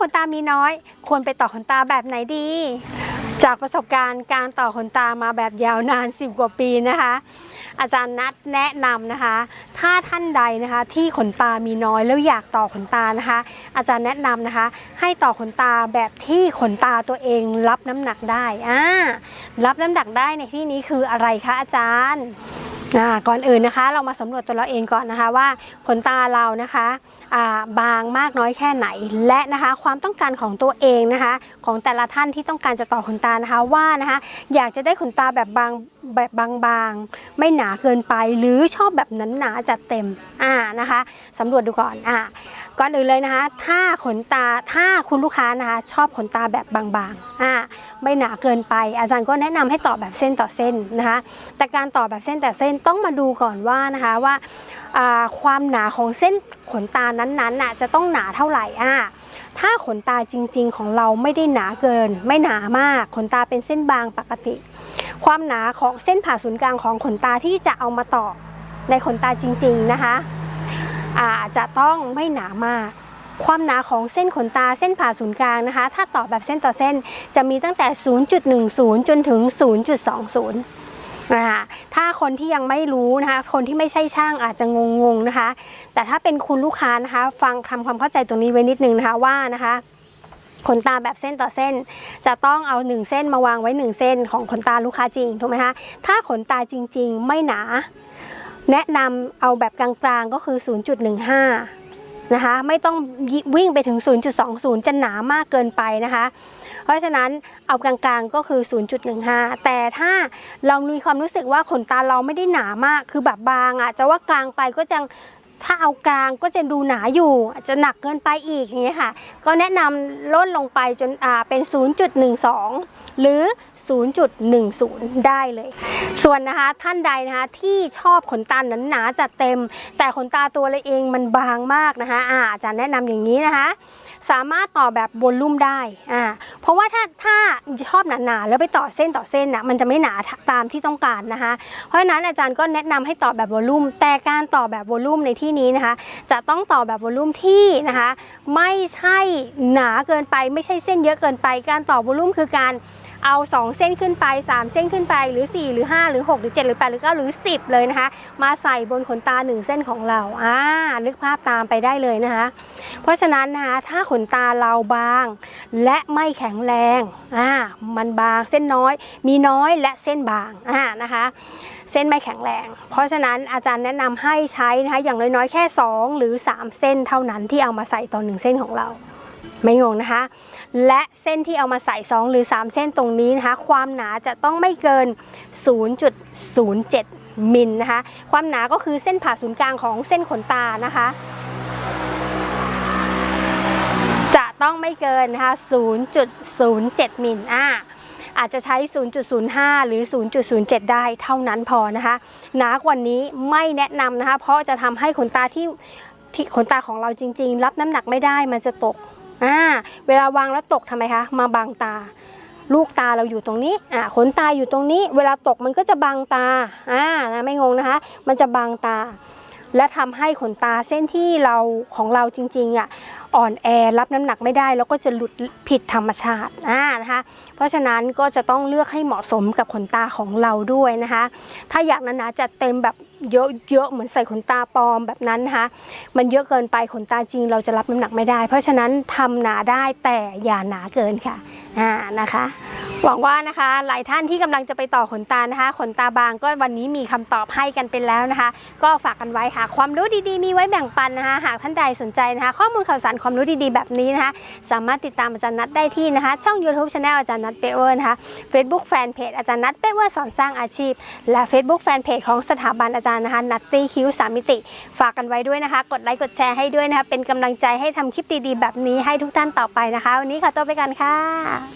ขนตามีน้อย ควรไปต่อขนตาแบบไหนดี จากประสบการณ์การต่อขนตามาแบบยาวนาน 10 กว่าปีนะคะ อาจารย์นัดแนะนำนะคะ ถ้าท่านใดนะคะที่ขนตามีน้อยแล้วอยากต่อขนตานะคะ อาจารย์แนะนำนะคะ ให้ต่อขนตาแบบที่ขนตาตัวเองรับน้ำหนักได้อ่ารับน้ำหนักได้ในที่นี้คืออะไรคะอาจารย์ ก่อนอื่นนะคะเรามาสำรวจตัวเราเองก่อนนะคะว่าขนตาเรานะคะาบางมากน้อยแค่ไหน และนะคะความต้องการของตัวเองนะคะ ของแต่ละท่านที่ต้องการจะต่อขนตานะคะว่านะคะอยากจะได้ขนตาแบบบางแบบบางๆ ไม่หนาเกินไปหรือชอบแบบนั้นหนาๆจัดเต็มอ่านะคะสำรวจดูก่อนอ่าก่อนอื่นเลยนะคะ ถ้าขนตาถ้าคุณลูกค้านะคะ ชอบขนตาแบบบางๆอ่าไม่หนาเกินไป อาจารย์ก็แนะนำให้ต่อแบบเส้นต่อเส้นนะคะ แต่การต่อแบบเส้นแต่เส้นต้องมาดูก่อนว่านะคะว่าความหนาของเส้นขนตานั้นๆน่ะจะต้องหนาเท่าไหร่อ่าถ้าขนตาจริง ๆ ของเราไม่ได้หนาเกิน ไม่หนามากขนตาเป็นเส้นบางปกติ ความหนาของเส้นผ่าศูนย์กลางของขนตาที่จะเอามาต่อในขนตาจริง ๆนะคะอาจจะต้องไม่หนามาก ความหนาของเส้นขนตาเส้นผ่าศูนย์กลางนะคะ ถ้าต่อแบบเส้นต่อเส้นจะมีตั้งแต่ 0.10 จนถึง 0.20 นะคะถ้าคนที่ยังไม่รู้นะคะ คนที่ไม่ใช่ช่างอาจจะงงๆนะคะ แต่ถ้าเป็นคุณลูกค้านะคะ ฟังทำความเข้าใจตรงนี้ไว้นิดนึงนะคะว่านะคะ ขนตาแบบเส้นต่อเส้น จะต้องเอาหนึ่งเส้นมาวางไว้หนึ่งเส้นของขนตาลูกค้าจริงถูกไหมคะถ้าขนตาจริง ๆ ไม่หนา แนะนำเอาแบบกลางๆก็คือ 0.15 นะคะ ไม่ต้องวิ่งไปถึง 0.20 จะหนามากเกินไปนะคะ เพราะฉะนั้นเอากลางๆก็คือ 0.15 แต่ถ้าเรามีความรู้สึกว่าขนตาเราไม่ได้หนามากคือแบบบางอะจะว่ากลางไปก็จะ ถ้าเอากลางก็จะดูหนาอยู่ อาจจะหนักเกินไปอีกอย่างเงี้ยค่ะ ก็แนะนำลดลงไปจนอ่าเป็น 0.12 หรือ 0.10 ได้เลย ส่วนนะคะท่านใดนะคะที่ชอบขนตาหนาหนาจัดเต็ม แต่ขนตาตัวเราเองมันบางมากนะคะอาอาจารย์แนะนำอย่างนี้นะคะ สามารถต่อแบบวอลลุ่มได้อ่าเพราะว่าถ้าถ้าชอบหนาๆแล้วไปต่อเส้นต่อเส้นน่ะมันจะไม่หนาตามที่ต้องการนะคะ เพราะฉะนั้นอาจารย์ก็แนะนำให้ต่อแบบวอลลุ่มแต่การต่อแบบวอลลุ่มในที่นี้นะคะ จะต้องต่อแบบวอลลุ่มที่นะคะ ไม่ใช่หนาเกินไป ไม่ใช่เส้นเยอะเกินไป การต่อวอลลุ่มคือการเอา 2 เส้นขึ้นไป 3 เส้นขึ้นไปหรือ 4 หรือ 5 หรือ 6 หรือ 7 หรือ 8 หรือ 9 หรือ 10 เลยนะคะ มาใส่บนขนตา 1 เส้นของเราอ่านึกภาพตามไปได้เลยนะคะ เพราะฉะนั้นนะคะถ้าขนตาเราบาง และไม่แข็งแรงอ่ามันบางเส้นน้อย มีน้อยและเส้นบางอ่านะคะเส้นไม่แข็งแรง เพราะฉะนั้นอาจารย์แนะนำให้ใช้นะคะอย่างน้อยๆ แค่ 2 หรือ 3 เส้นเท่านั้นที่เอามาใส่ต่อหนึ่งเส้นของเรา ไม่งงนะคะ และเส้นที่เอามาใส่ 2 หรือ 3 เส้นตรงนี้นะคะ ความหนาจะต้องไม่เกิน 0.07 มิลนะคะ ความหนาก็คือเส้นผ่าศูนย์กลางของเส้นขนตานะคะ จะ ต้องไม่เกินนะคะ 0.07 มิลอ่าอาจจะใช้ 0.05 หรือ 0.07 ได้เท่านั้นพอนะคะหนากว่านี้ไม่แนะนำนะคะ เพราะจะทำให้ขนตาที่ที่ขนตาของเราจริง ๆ รับน้ำหนักไม่ได้มันจะตกอ่าเวลาวางแล้วตกทำไมคะ มาบังตา ลูกตาเราอยู่ตรงนี้อ่าขนตาอยู่ตรงนี้ เวลาตกมันก็จะบังตาอ่านะไม่งงนะคะ มันจะบังตา และทำให้ขนตาเส้นที่เราของเราจริงๆอะ อ่อนแอรับน้ำหนักไม่ได้ แล้วก็จะหลุดผิดธรรมชาติอ่านะคะเพราะฉะนั้นก็จะต้องเลือกให้เหมาะสมกับขนตาของเราด้วยนะคะ ถ้าอยากหนาๆจัดเต็มแบบเยอะๆเหมือนใส่ขนตาปลอมแบบนั้นนะคะมันเยอะเกินไปขนตาจริงเราจะรับน้ำหนักไม่ได้ เพราะฉะนั้นทำหนาได้แต่อย่าหนาเกินค่ะอ่านะคะ หวังว่านะคะ หลายท่านที่กำลังจะไปต่อขนตานะคะ ขนตาบางก็วันนี้มีคำตอบให้กันเป็นแล้วนะคะ ก็ฝากกันไว้ค่ะ ความรู้ดีๆ มีไว้แบ่งปันนะคะ หากท่านใดสนใจนะคะ ข้อมูลข่าวสารความรู้ดีๆ แบบนี้นะคะ สามารถติดตามอาจารย์นัดได้ที่นะคะ ช่อง YouTube c h anel อาจารย์นัดเปเวอร์นะคะ Facebook Fanpage อาจารย์นัดเปเวอร์สอนสร้างอาชีพ และ Facebook Fanpage ของสถาบันอาจารย์นะคะนัตตี้คิวสามมิติ ฝากกันไว้ด้วยนะคะ กดไลค์กดแชร์ให้ด้วยนะคะเป็นกำลังใจให้ทำคลิปดีๆ แบบนี้ให้ทุกท่านต่อไปนะคะ วันนี้ขอตัวไปกันค่ะ